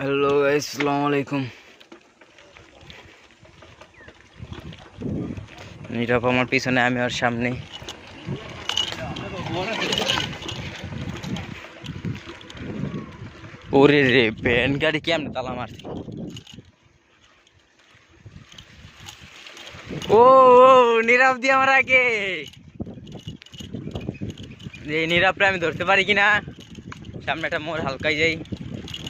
Hello আসসালামু আলাইকুম নীরব আমার পিছনে, আমি ওর সামনে। ওরে রে, ভ্যান গাড়ি কেমনে তালা মারছি? ও নীরব দিয়ে আমার আগে। এই নীরবটা আমি ধরতে পারি কিনা? সামনে একটা মোর হালকাই যাই।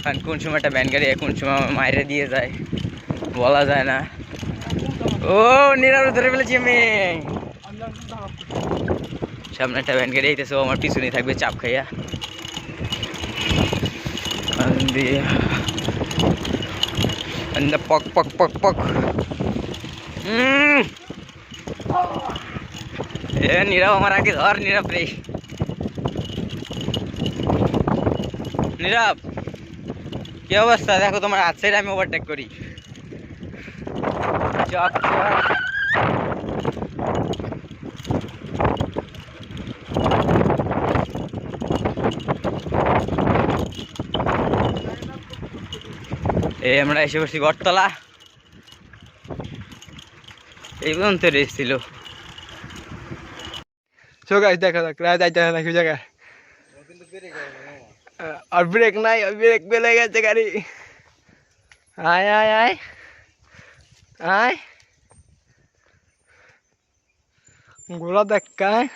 কারণ কোন সময় একটা ভ্যান গাড়ি কোন সময় আমার মায়েরে দিয়ে যায়, বলা যায় না। ও নীরব ধরে ফেলেছি আমি। সামনে একটা ভ্যান গাড়ি আইতেছে, ও আমার পিছনে থাকবে, চাপ খাইয়া। কান দিয়ে। And the পক পক পক পক। উম। এ নীরব আমার আগে ধর নীরব রে নীরব কি অবস্থা? দেখো তোমার হাত সাইড আমি ওভারটেক করি। এই আমরা এসে বসছি গড়তলা এই পর্যন্ত রেস ছিল। সো গাইস দেখা যাক, রাত যাইতে না কি জায়গায় আহ, আর ব্রেক নাই আর ব্রেক বেলে গেছে গাড়ি আয় আয় আয় আয় গোলা দেখ কায়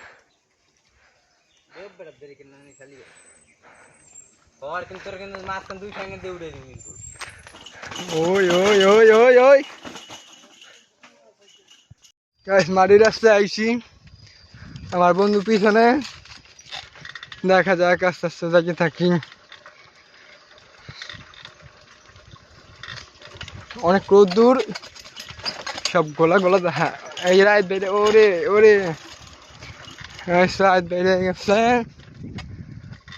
ওই ওই ওই ওই ওই গাইস মাটির রাস্তায় আইছি আমার বন্ধু পিছনে দেখা যাক, আস্তে আস্তে যাকে থাকি। অনেক রোদ দূর। সব গোলা গোলা হ্যাঁ এই রাত বেড়ে ওরে ওরে। রাত বেড়ে গেছে।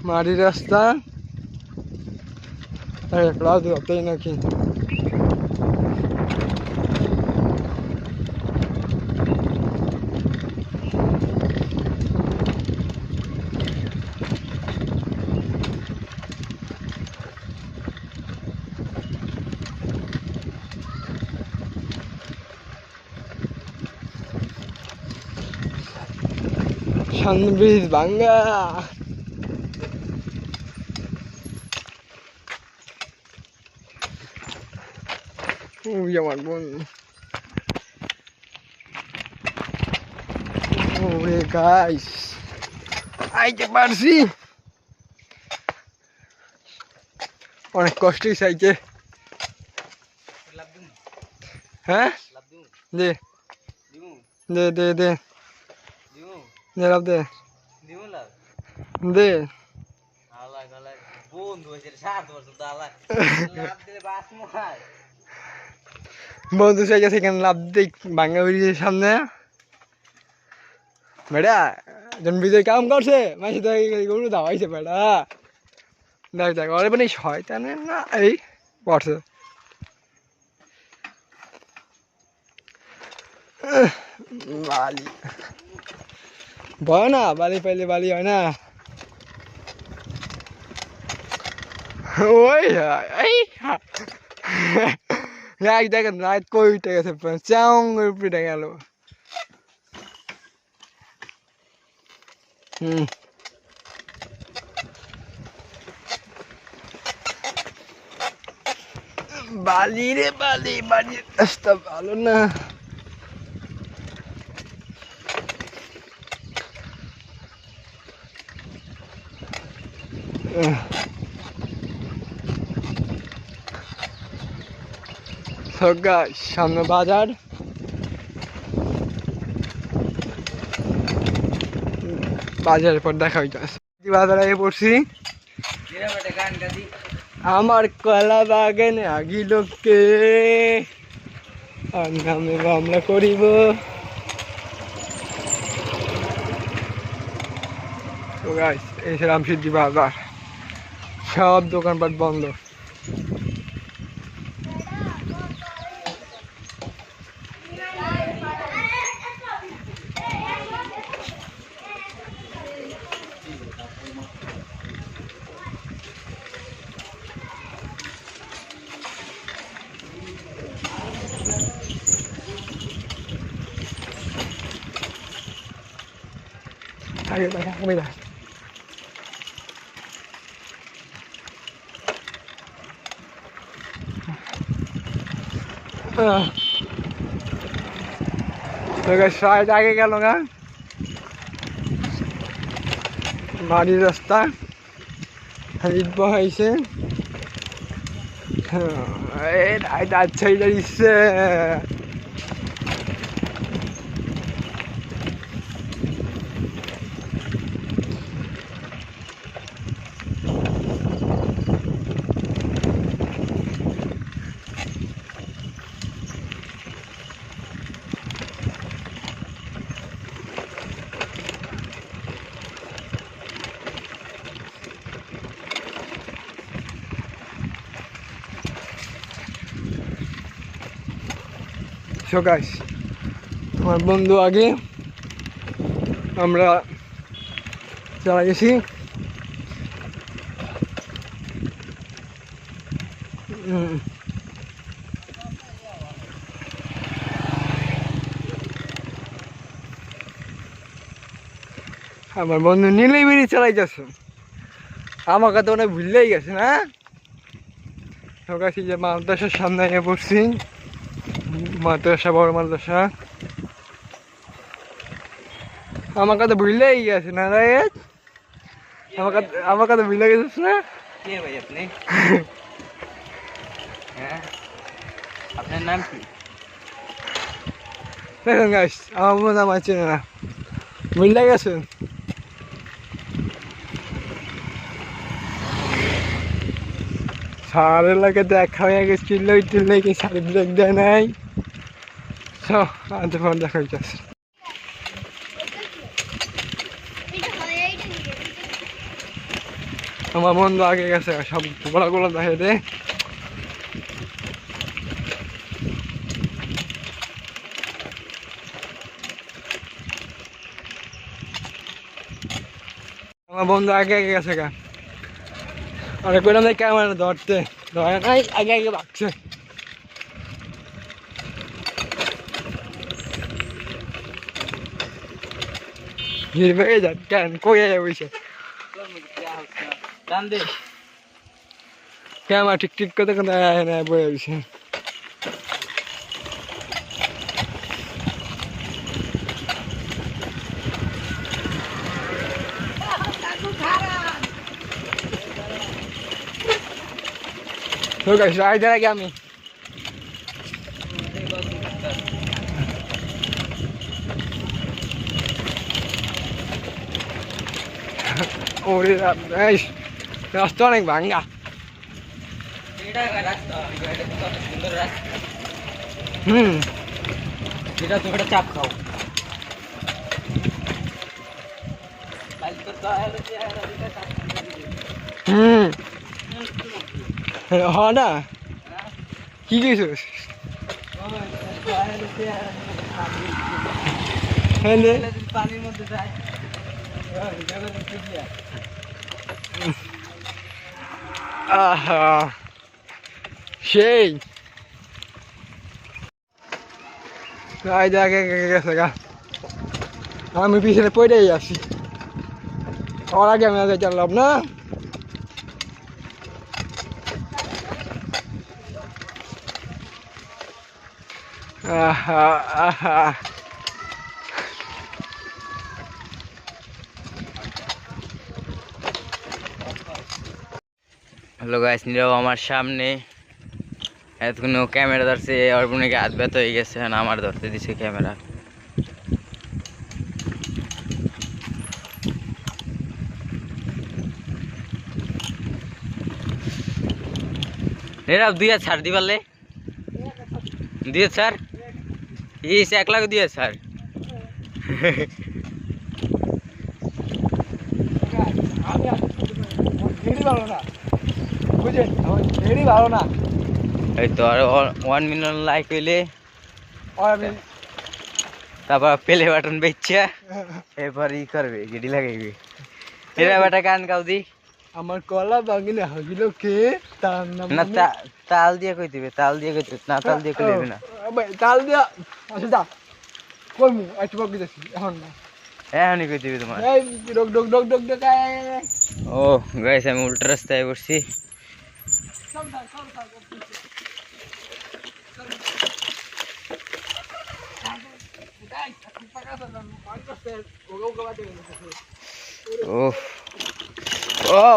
মাটির রাস্তা। নাকি। সামনে ব্রিজ ভাঙ্গা ওই আমার বোন। ওরে গাইস আইতে পারছি। অনেক কষ্টই চাইছে হ্যাঁ? দে। দে দে দে। দে। লাভ দে দে বন্ধু বন্ধু চাইছে সেখানে লাভ দিই বাঙ্গা ব্রিজের সামনে। বেটা জন বিজয় কাম করছে। মাসি তো গরু দাওয়াইছে বেটা দেখ দেখ ওরে মানে শয়তানে না এই পড়ছে। আহ, বয় না বালি পাইলে বালি হয় না ওই এই দেখেন রাত কই উঠে গেছে চাং করে পিটে গেল হুম বালি রে বালি বালি রাস্তা ভালো না সামনে বাজার। বাজারের পর দেখা হইতেছে। বাজারে পড়ছি। আমার কলা বাগানে আগিল কে আর নামে মামলা করিব। তো গাইস এই বাজার। সব দোকানপাট বন্ধ। সাইড আগে গেল না বাড়ির রাস্তা বহাইছে এই রাইট আচ্ছা এটা দিচ্ছে সকাশ আমার বন্ধু আগে, আমরা চলে গেছি। আমার বন্ধু নীলেই বেরিয়ে চালাইতেছে আমাকে তো অনেক ভুললেই গেছে, না? সকাশি যে মাদ্রাসার সামনে পড়ছি। মাদ্রাসা বড় মাদ্রাসা। আমার কাছে ভুললেই গেছে না রে। আমার কাছে আমার কাছে ভুলে গেছিস না? কে ভাই আপনি? হ্যাঁ? আপনার নাম কি? দেখুন গাছ আমার আমার চেনে না। ভুলে গেছেন সার এলাকা দেখা হয়ে গেছিল টিল্লাই কি সার ব্রেক দেয় নাই? সব আনতে ফোন দেখা হইতেছে আমার বন্ধু আগে গেছে, সব গোলাগুলো দেখে দে। আমার বন্ধু আগে আগে গেছে গা। করে আমাদের ক্যামেরা ধরতে। ধরে নাই আগে আগে ভাগছে। হিরবে যান কেন কই বসে ক্যামেরা ঠিক ঠিক করতে না বয়ে বসে তো গাইস রাইড আগে আমি। ওরে রাস্তা অনেক ভাঙ্গা। এটা এটা হুম। যেটা তুমি একটা চাপ খাও। হুম। হ না। কি কইছিস হ্যাঁ। পানির মধ্যে যায়। আহা, সেই। আগে আগে গেছে গা আমি পিছনে পড়েই আছি। ওর আগে আমি আগে চাললাম, না? আহা আহা। হ্যালো গাইস, নীরব আমার সামনে। এতক্ষণ ক্যামেরা ধরছে ওর হাত ব্যথা হয়ে গেছে আমার ধরতে দিছে ক্যামেরা। নীরব, দুই হাত ছাড় দি পারলে দুই হাত ছাড়। ইস, এক লাখ হাত ছাড়। ভালো না। ভালো না। এই তো আর ওয়ান মিলিয়ন লাইক হইলে তারপর প্লে বাটন বেচছে। এরপর ই করবে গিডি লাগাইবে। এরা বেটা গান গাও দি। আমার কলা বাগিনে হগিল কে? তার নাম না তাল দিয়ে কই দিবে? তাল দিয়ে কই না তাল দিয়ে কই দিবে না। তাল দিয়া আচ্ছা যা। কইমু একটু বক দিতেছি এখন না। এখনই কই দিবি তোমার? এই ডক ডক ডক ডক ডক। ও গাইস আমি উল্টা রাস্তায় বসছি। ও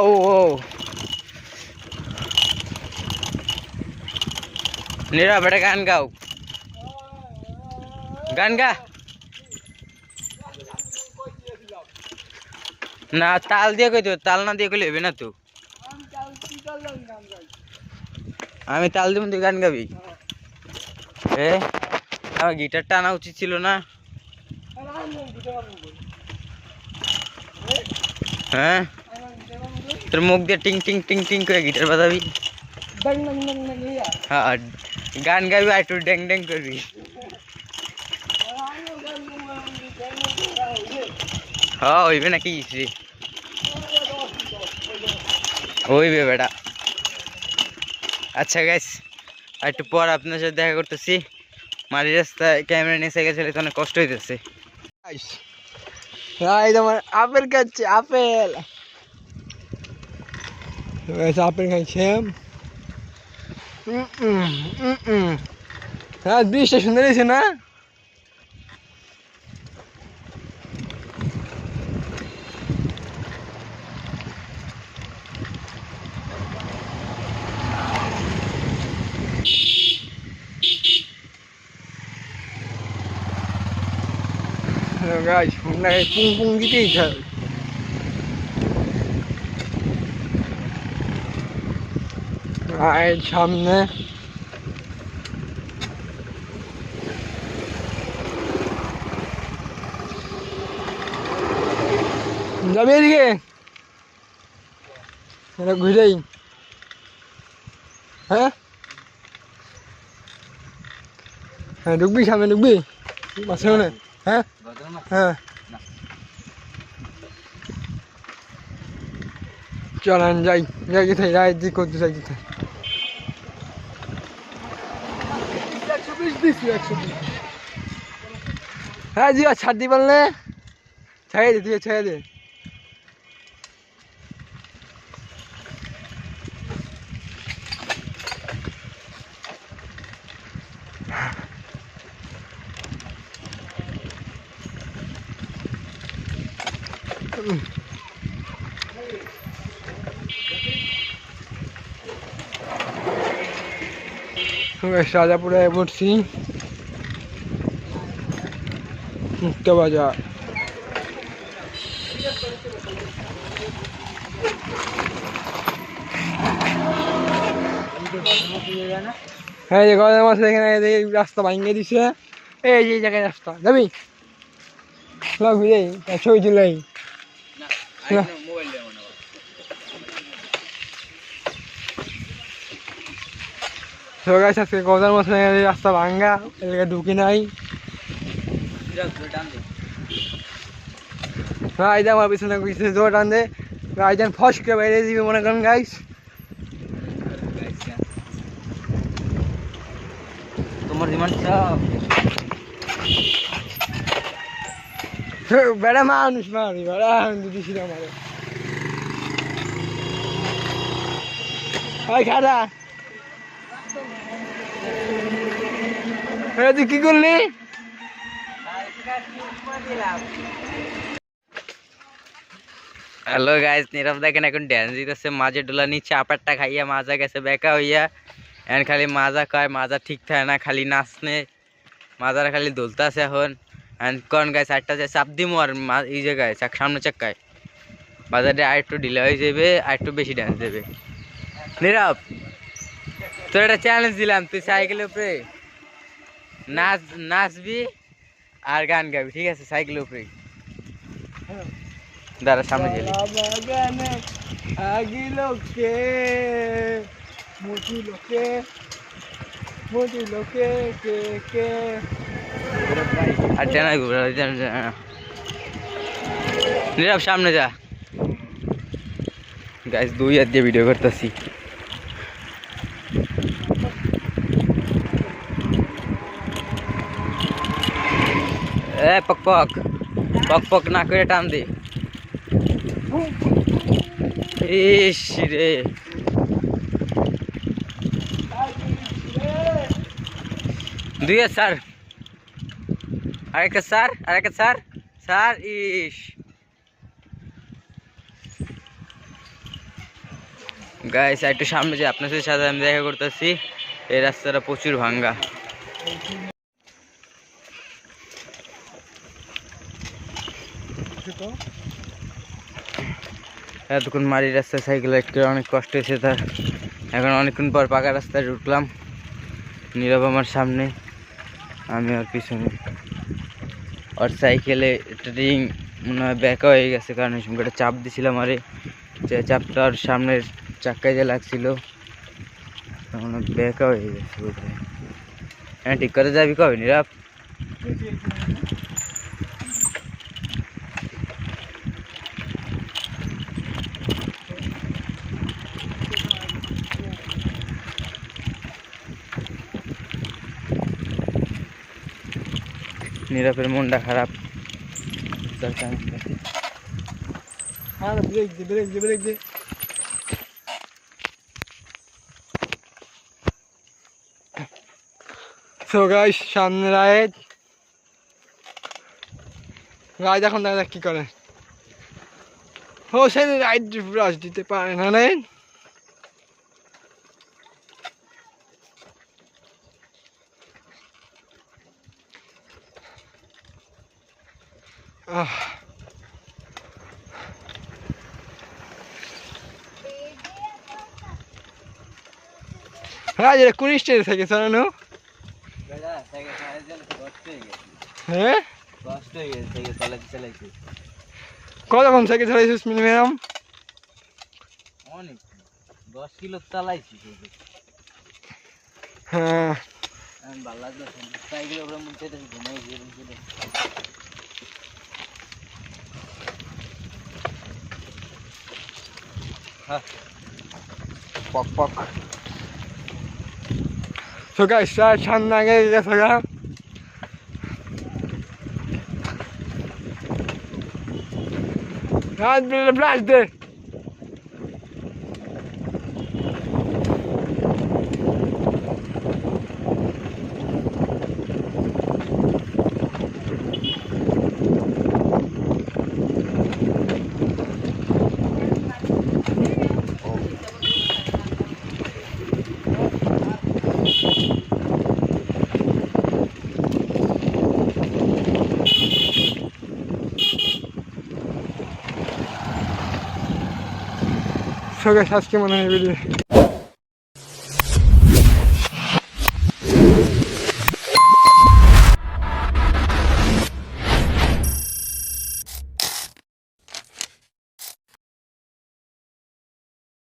ও ও নীরা বেটা গান গাও গান গা না তাল দিয়ে কই তো তাল না দিয়ে কইলে হবে না তো আমি তাল দিব, তুই গান গাবি। এ, আমার গিটারটা আনা উচিত ছিল না। হ্যাঁ? তোর মুখ দিয়ে টিং টিং টিং টিং করে গিটার বাজাবি। হ্যাঁ গান গাবি আর একটু ড্যাং ড্যাং করবি। হ্যাঁ হইবে নাকি? হইবে বেটা। আচ্ছা গাইস আর একটু পর আপনার সাথে দেখা করতেছি। মাঝে রাস্তায় ক্যামেরা নিয়ে চালাতে অনেক কষ্ট হইতেছে। আপেল খাচ্ছে, আপেল। আপেল খাইছে। হ্যাঁ বৃষ্টি হয়েছে না? này vung vung cái gì trời? Ai chầm nè. Ra biết kìa. Đây là quý đình. Hả? À, đúng bị sao mà đúng bị Bà Sơn này. Hả? Bà চলেন যাই যাই কোথায় যাই যে করতে যাই কোথায়। হ্যাঁ জি ছাড় দি বললে ছাড়িয়ে দে তুই ছেড়ে দে। সাজাপুরে পড়ছি মুক্ত বাজার। হ্যাঁ যে গরম মাসে এখানে রাস্তা ভাঙিয়ে দিছে। এই যে জায়গায় রাস্তা। যাবি? ছবি তুলাই না। তো গাছ আজকে গজার মাসে রাস্তা ভাঙ্গা এদিকে ঢুকি নাই। রাইজান আমার পিছনে পিছনে জোর টান দে রাইজান ফস করে বাইরে দিবি মনে করেন গাইস তোমার ডিমান্ড সব বেড়া মানুষ মারি বেড়া দিদি ছিল মারে ওই খাটা তুই কি করলি? হ্যালো গাইস নীরব দেখেন, এখন ড্যান্স দিতেছে, মাঝে ডোলা নিচে আপারটা খাইয়া মাজা গেছে, বেকা হইয়া। এখন খালি মাজা কয়, মাজা ঠিক থাকে না, খালি নাচনে মাজারা খালি দোলতাছে এখন। এখন কোন গাইস একটা যে চাপ দিমু আর এই জায়গায় সামনে চাক্কায় বাজারে আর একটু ঢিলা হয়ে যাবে আর একটু বেশি ড্যান্স দেবে। নীরব, তোর একটা চ্যালেঞ্জ দিলাম, তুই সাইকেলের উপরে নাচ নাচবি আর গান গাবি ঠিক আছে? সাইকেলের উপরে দাঁড়া সামনে গেলি বাগানে আগিলোকে মুটি লোকে মুটি লোকে কে কে। আর জানা নীরব সামনে যা। গাইস দুই হাত দিয়ে ভিডিও করতেছি। এ পক পক। পক পক না করে টান দে। ইস রে। দুই স্যার আরেকটা স্যার আরেকটা স্যার স্যার ইস। গাইস একটু সামনে যে আপনাদের সাথে আমি দেখা করতেছি, এই রাস্তাটা প্রচুর ভাঙ্গা। এতক্ষণ মারি রাস্তায় সাইকেল একটু অনেক কষ্ট হয়েছে তার এখন অনেকক্ষণ পর পাকা রাস্তায় ঢুকলাম। নীরব আমার সামনে, আমি ওর পিছনে। ওর সাইকেলে একটা রিং মনে হয় ব্যাকা হয়ে গেছে, কারণ ওই সময় চাপ দিছিলাম আরে। যে চাপটা ওর সামনের চাক্কায় যে লাগছিল ব্যাকা হয়ে গেছে হ্যাঁ ঠিক করে যাবি কবে, নীরব? নীরবের মনটা খারাপ। Break ride. এখন দেখা কি করে। ও সে রাইড ব্রাশ দিতে পারে না রে আহ। রাজ এটা কোন স্টেজে থেকে চালানো হ্যাঁ? হয়ে কতক্ষণ সাইকেল চালাইছিস মিনিমাম? অনেক। দশ কিলো চালাইছি হ্যাঁ। ভালো লাগল সাইকেল ওপরে মন চেতে ঘুমাই গিয়ে এরকম ছিল হ্যাঁ পক পক So guys, start সামনে আগে গেছে গা রাজ So আজকে মনে হয় ভিডিও